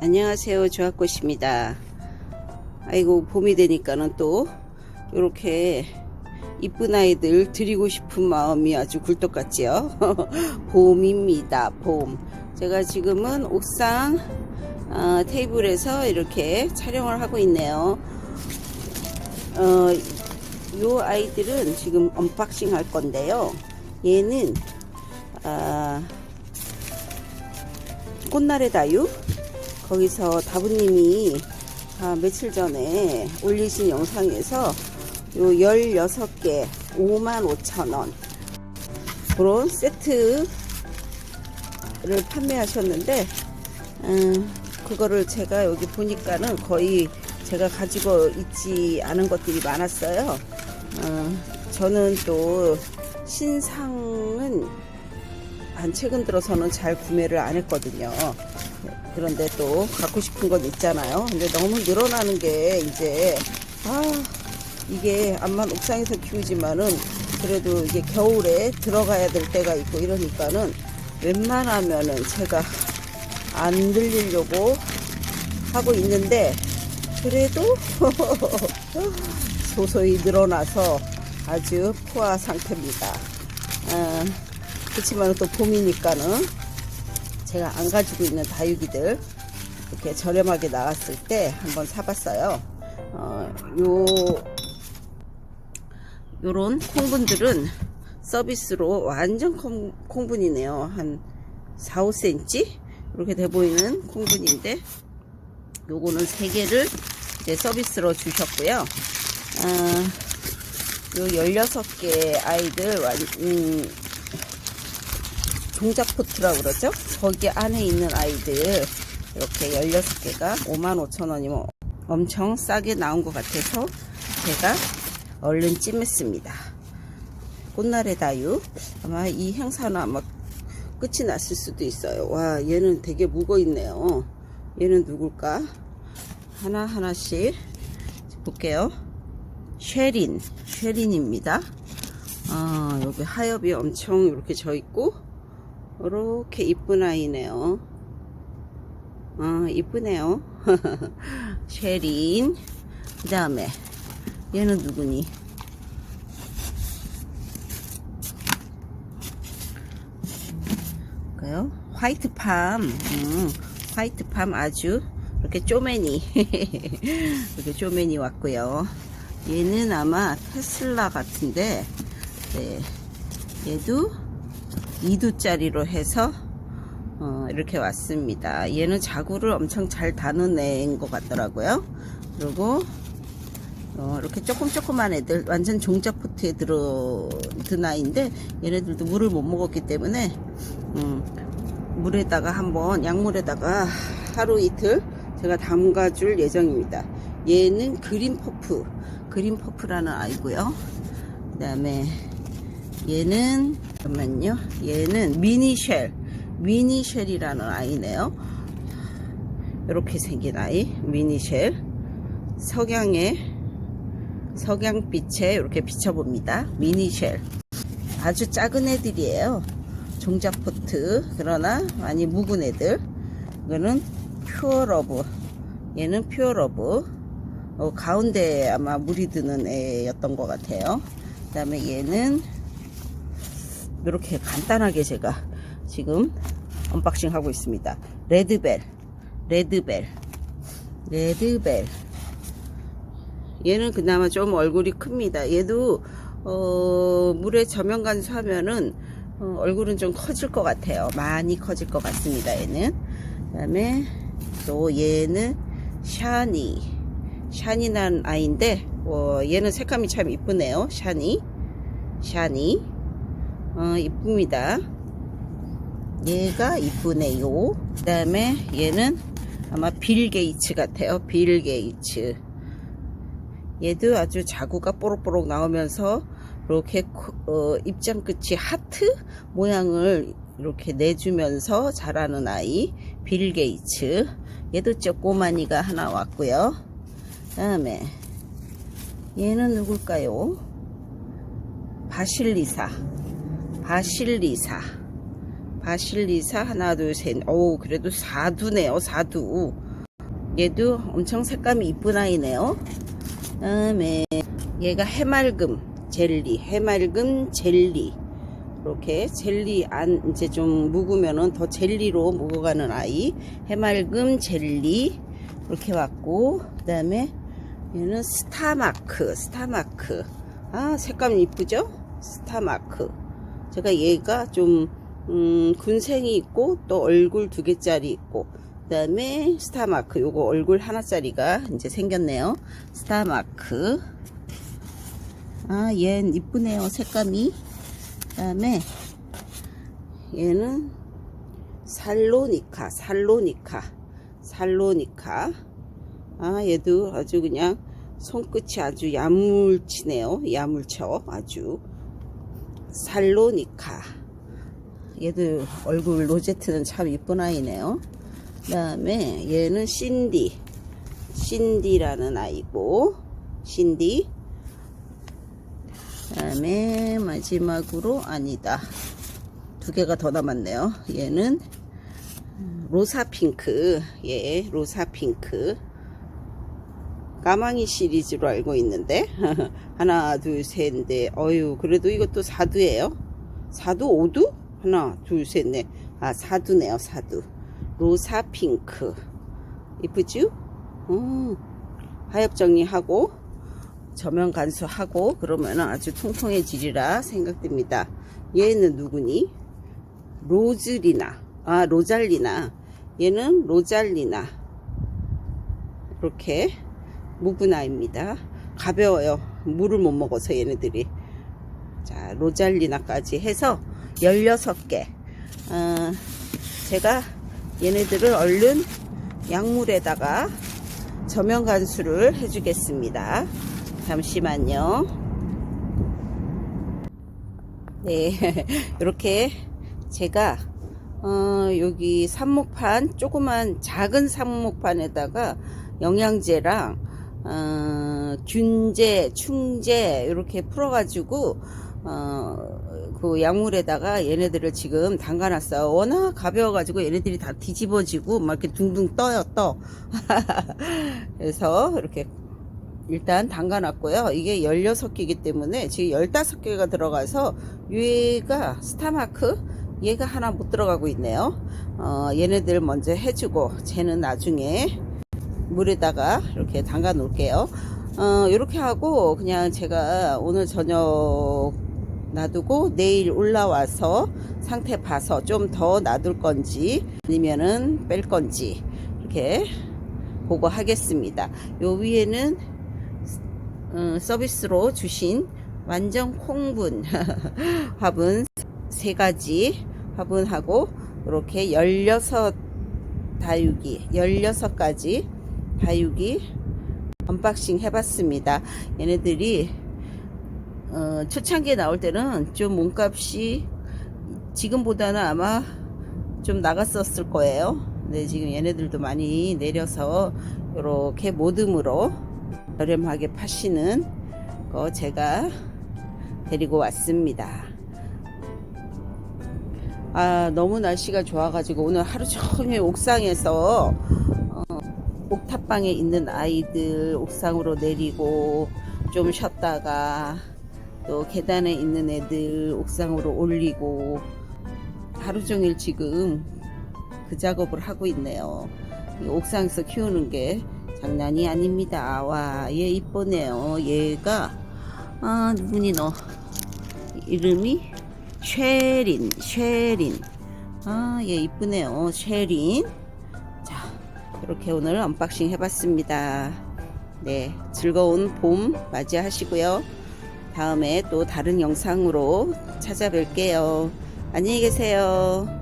안녕하세요. 조합꽃입니다. 아이고 봄이 되니까는 또 이렇게 이쁜 아이들 드리고 싶은 마음이 아주 굴뚝같지요. 봄입니다 봄. 제가 지금은 옥상 어, 테이블에서 이렇게 촬영을 하고 있네요. 어, 요 아이들은 지금 언박싱 할 건데요. 얘는 아, 꽃날의 다유 거기서 다부님이 아, 며칠 전에 올리신 영상에서 요 16개 55,000원 그런 세트를 판매하셨는데 음, 그거를 제가 여기 보니까는 거의 제가 가지고 있지 않은 것들이 많았어요 어, 저는 또 신상은 한 최근 들어서는 잘 구매를 안 했거든요. 그런데 또 갖고 싶은 건 있잖아요. 근데 너무 늘어나는 게 이제 아 이게 암만 옥상에서 키우지만은 그래도 이게 겨울에 들어가야 될 때가 있고 이러니까는 웬만하면은 제가 안 들리려고 하고 있는데 그래도 소소히 늘어나서 아주 포화 상태입니다. 아, 그렇지만 또 봄이니까는 제가 안 가지고 있는 다육이들 이렇게 저렴하게 나왔을 때 한번 사봤어요. 어, 요 요런 콩분들은 서비스로 완전 콩, 콩분이네요. 한 4, 5cm 이렇게 돼 보이는 콩분인데 요거는 3개를 이제 서비스로 주셨고요. 아, 요 16개 아이들 완, 음, 종자포트라고 그러죠? 거기 안에 있는 아이들 이렇게 16개가 55,000원이면 엄청 싸게 나온 것 같아서 제가 얼른 찜했습니다. 꽃날의 다유 아마 이 행사는 아마 끝이 났을 수도 있어요. 와 얘는 되게 묵어 있네요. 얘는 누굴까? 하나하나씩 볼게요. 쉐린, 쉐린입니다. 아, 여기 하엽이 엄청 이렇게 져 있고, 이렇게 이쁜 아이네요. 아, 이쁘네요. 쉐린. 그 다음에, 얘는 누구니? 까요? 화이트팜. 음, 화이트팜 아주 이렇게 쪼매니. 이렇게 쪼매니 왔고요. 얘는 아마 테슬라 같은데, 네. 얘도 2두짜리로 해서, 어, 이렇게 왔습니다. 얘는 자구를 엄청 잘 다뤄낸 것 같더라고요. 그리고, 어, 이렇게 조금 조그만 애들, 완전 종자포트에 들어, 든 아이인데, 얘네들도 물을 못 먹었기 때문에, 음, 물에다가 한번, 약물에다가 하루 이틀 제가 담가줄 예정입니다. 얘는 그린 퍼프. 그린 퍼프라는 아이고요. 그 다음에 얘는 잠깐만요. 얘는 미니쉘. 미니쉘이라는 아이네요. 이렇게 생긴 아이. 미니쉘. 석양에 석양빛에 이렇게 비춰봅니다. 미니쉘. 아주 작은 애들이에요. 종자포트. 그러나 많이 묵은 애들. 이거는 퓨어러브. 얘는 퓨어러브. 어, 가운데 아마 물이 드는 애였던 것 같아요. 그 다음에 얘는 이렇게 간단하게 제가 지금 언박싱 하고 있습니다. 레드벨, 레드벨, 레드벨. 얘는 그나마 좀 얼굴이 큽니다. 얘도 어, 물에 저면 간수하면은 어, 얼굴은 좀 커질 것 같아요. 많이 커질 것 같습니다. 얘는. 그 다음에 또 얘는 샤니. 샤니란 아이인데 어, 얘는 색감이 참 이쁘네요 샤니 샤니 어, 이쁩니다. 얘가 이쁘네요. 그 다음에 얘는 아마 빌 게이츠 같아요 빌 게이츠. 얘도 아주 자구가 뽀록뽀록 나오면서 이렇게 어, 입장 끝이 하트 모양을 이렇게 내주면서 자라는 아이 빌 게이츠. 얘도 쪼꼬마니가 하나 왔고요. 다음에 얘는 누굴까요? 바실리사 바실리사 바실리사 하나 둘셋오 그래도 사두네요 사두 얘도 엄청 색감이 이쁜 아이네요. 다음에 얘가 해맑음 젤리, 해맑음 젤리. 이렇게 젤리 안 이제 좀 묵으면은 더 젤리로 묵어가는 아이. 해맑음 젤리 이렇게 왔고 그 다음에 얘는 스타마크, 스타마크. 아 색감 이쁘죠? 스타마크. 제가 얘가 좀 음, 군생이 있고 또 얼굴 두 개짜리 있고 그 다음에 스타마크 요거 얼굴 하나짜리가 이제 생겼네요. 스타마크. 아, 얘는 이쁘네요. 색감이. 그 다음에 얘는 살로니카, 살로니카, 살로니카. 아, 얘도 아주 그냥 손끝이 아주 야물치네요. 야물쳐. 아주. 살로니카. 얘도 얼굴 로제트는 참 이쁜 아이네요. 그 다음에 얘는 신디. 신디라는 아이고, 신디. 그 다음에 마지막으로 아니다. 두 개가 더 남았네요. 얘는 로사 핑크. 예, 로사 핑크. 까망이 시리즈로 알고 있는데. 하나 둘셋넷. 어유 그래도 이것도 사두예요? 사두 오두? 하나 둘셋넷아 사두네요 사두. 로사 핑크. 이쁘죠? 음, 하엽 정리하고 저면 간수하고 그러면 아주 통통해지리라 생각됩니다. 얘는 누구니? 로즈리나. 아 로잘리나. 얘는 로잘리나. 이렇게 무구나입니다. 가벼워요. 물을 못 먹어서 얘네들이. 자, 로잘리나까지 해서 16개. 어, 제가 얘네들을 얼른 약물에다가 저면 간수를 해주겠습니다. 잠시만요. 네, 이렇게 제가 어, 여기 삽목판, 조그만 작은 삽목판에다가 영양제랑 어, 균제, 충제 이렇게 풀어가지고 어, 그 약물에다가 얘네들을 지금 담가놨어요. 워낙 가벼워가지고 얘네들이 다 뒤집어지고 막 이렇게 둥둥 떠요 떠. 그래서 이렇게 일단 담가놨고요. 이게 16개이기 때문에 지금 15개가 들어가서 얘가 스타마크 얘가 하나 못 들어가고 있네요. 어, 얘네들 먼저 해주고 쟤는 나중에 물에다가 이렇게 담가 놓을게요. 어, 이렇게 하고 그냥 제가 오늘 저녁 놔두고 내일 올라와서 상태 봐서 좀 더 놔둘 건지 아니면은 뺄 건지 이렇게 보고 하겠습니다. 요 위에는 어, 서비스로 주신 완전 콩분 화분 세 가지 화분하고 이렇게 16 다육이 16가지 다육이 언박싱 해봤습니다. 얘네들이 어, 초창기에 나올 때는 좀 몸값이 지금보다는 아마 좀 나갔었을 거예요. 근데 지금 얘네들도 많이 내려서 이렇게 모듬으로 저렴하게 파시는 거 제가 데리고 왔습니다. 아, 너무 날씨가 좋아가지고 오늘 하루 종일 옥상에서 옥탑방에 있는 아이들 옥상으로 내리고 좀 쉬었다가 또 계단에 있는 애들 옥상으로 올리고 하루 종일 지금 그 작업을 하고 있네요. 이 옥상에서 키우는 게 장난이 아닙니다. 와, 얘 이쁘네요. 얘가 아 누구니 너 이름이 쉐린 쉐린 아 얘 이쁘네요. 쉐린 이렇게 오늘 언박싱 해봤습니다. 네, 즐거운 봄 맞이하시고요. 다음에 또 다른 영상으로 찾아뵐게요. 안녕히 계세요.